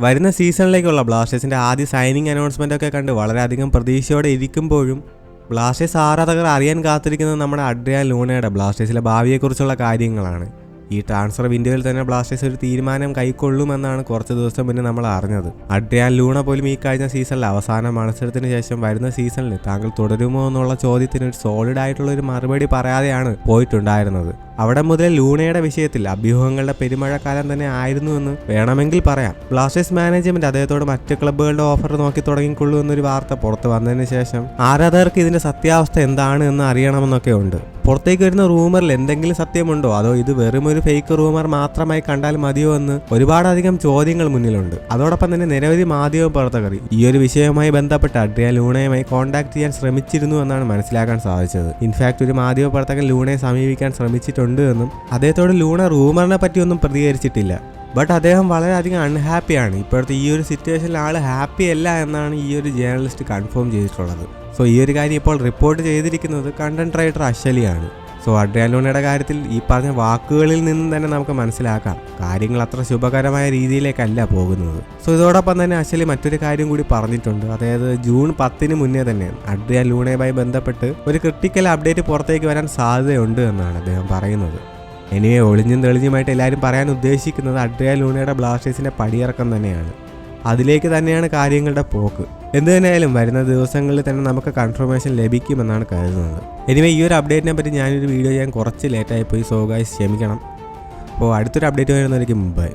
വരുന്ന സീസണിലേക്കുള്ള ബ്ലാസ്റ്റേഴ്സിന്റെ ആദ്യ സൈനിങ് അനൗൺസ്മെന്റ് ഒക്കെ കണ്ട് വളരെയധികം പ്രതീക്ഷയോടെ ഇരിക്കുമ്പോഴും ബ്ലാസ്റ്റേഴ്സ് ആരാധകർ അറിയാൻ കാത്തിരിക്കുന്നത് നമ്മുടെ അഡ്രിയാൻ ലൂണയുടെ ബ്ലാസ്റ്റേഴ്സിലെ ഭാവിയെക്കുറിച്ചുള്ള കാര്യങ്ങളാണ്. ഈ ട്രാൻസ്ഫർ വിൻഡോയിൽ തന്നെ ബ്ലാസ്റ്റേഴ്സ് ഒരു തീരുമാനം കൈക്കൊള്ളുമെന്നാണ് കുറച്ച് ദിവസം മുന്നേ നമ്മൾ അറിഞ്ഞത്. അഡ്രിയാൻ ലൂണ പോലും ഈ കഴിഞ്ഞ സീസണിൽ അവസാന മത്സരത്തിന് ശേഷം വരുന്ന സീസണിൽ താങ്കൾ തുടരുമോ എന്നുള്ള ചോദ്യത്തിന് ഒരു സോളിഡ് ആയിട്ടുള്ള ഒരു മറുപടി പറയാതെയാണ് പോയിട്ടുണ്ടായിരുന്നത്. അവിടെ മുതൽ ലൂണയുടെ വിഷയത്തിൽ അഭ്യൂഹങ്ങളുടെ പെരുമഴക്കാലം തന്നെ ആയിരുന്നു എന്ന് വേണമെങ്കിൽ പറയാം. ബ്ലാസ്റ്റേഴ്സ് മാനേജ്മെന്റ് അദ്ദേഹത്തോട് മറ്റ് ക്ലബ്ബുകളുടെ ഓഫർ നോക്കി തുടങ്ങിക്കൊള്ളൂ എന്നൊരു വാർത്ത പുറത്തു വന്നതിന് ശേഷം ആരാധകർക്ക് ഇതിന്റെ സത്യാവസ്ഥ എന്താണ് എന്ന് അറിയണമെന്നൊക്കെ ഉണ്ട്. പുറത്തേക്ക് വരുന്ന റൂമറിൽ എന്തെങ്കിലും സത്യമുണ്ടോ? അതോ ഇത് വെറും ഒരു ഫേക്ക് റൂമർ മാത്രമായി കണ്ടാൽ മതിയോ എന്ന് ഒരുപാടധികം ചോദ്യങ്ങൾ മുന്നിലുണ്ട്. അതോടൊപ്പം തന്നെ നിരവധി മാധ്യമ പ്രവർത്തകർ ഈ ഒരു വിഷയവുമായി ബന്ധപ്പെട്ട് അഡ്രിയ ലൂണയുമായി കോൺടാക്ട് ചെയ്യാൻ ശ്രമിച്ചിരുന്നു എന്നാണ് മനസ്സിലാക്കാൻ സാധിച്ചത്. ഇൻഫാക്ട് ഒരു മാധ്യമ പ്രവർത്തകൻ ലൂണയെ സമീപിക്കാൻ ശ്രമിച്ചിട്ടുണ്ട് എന്നും അദ്ദേഹത്തോട് ലൂണ റൂമറിനെ പറ്റിയൊന്നും പ്രതികരിച്ചിട്ടില്ല. ബട്ട് അദ്ദേഹം വളരെയധികം അൺഹാപ്പിയാണ് ഇപ്പോഴത്തെ ഈ ഒരു സിറ്റുവേഷനിൽ ആൾ ഹാപ്പി അല്ല എന്നാണ് ഈ ഒരു ജേർണലിസ്റ്റ് കൺഫേം ചെയ്തിട്ടുള്ളത്. സോ ഈ ഒരു കാര്യം ഇപ്പോൾ റിപ്പോർട്ട് ചെയ്തിരിക്കുന്നത് കണ്ടന്റ് റൈറ്റർ അശ്വലിയാണ്. സോ അഡ്രിയാലോണയുടെ കാര്യത്തിൽ ഈ പറഞ്ഞ വാക്കുകളിൽ നിന്നും തന്നെ നമുക്ക് മനസ്സിലാക്കാം. കാര്യങ്ങൾ അത്ര ശുഭകരമായ രീതിയിലേക്കല്ല പോകുന്നത്. സോ ഇതോടൊപ്പം തന്നെ അശ്വലി മറ്റൊരു കാര്യം കൂടി പറഞ്ഞിട്ടുണ്ട്. അതായത് ജൂൺ പത്തിന് മുന്നേ തന്നെ അഡ്രിയാൻ ലൂണയുമായി ബന്ധപ്പെട്ട് ഒരു ക്രിട്ടിക്കൽ അപ്ഡേറ്റ് പുറത്തേക്ക് വരാൻ സാധ്യതയുണ്ട് എന്നാണ് അദ്ദേഹം പറയുന്നത്. എനിവേ ഒളിഞ്ഞും തെളിഞ്ഞുമായിട്ട് എല്ലാവരും പറയാൻ ഉദ്ദേശിക്കുന്നത് അഡ്രിയ ലൂണയുടെ ബ്ലാസ്റ്റേഴ്സിന്റെ പടിയിറക്കം തന്നെയാണ്. അതിലേക്ക് തന്നെയാണ് കാര്യങ്ങളുടെ പോക്ക്. എന്തു വരുന്ന ദിവസങ്ങളിൽ തന്നെ നമുക്ക് കൺഫർമേഷൻ ലഭിക്കുമെന്നാണ് കരുതുന്നത്. എനിവേ ഈ ഒരു അപ്ഡേറ്റിനെ പറ്റി ഞാനൊരു വീഡിയോ ചെയ്യാൻ കുറച്ച് ലേറ്റായി പോയി. സോ ഗായ്സ് ക്ഷമിക്കണം. അപ്പോൾ അടുത്തൊരു അപ്ഡേറ്റ് വരുന്നതായിരിക്കും. മുമ്പായി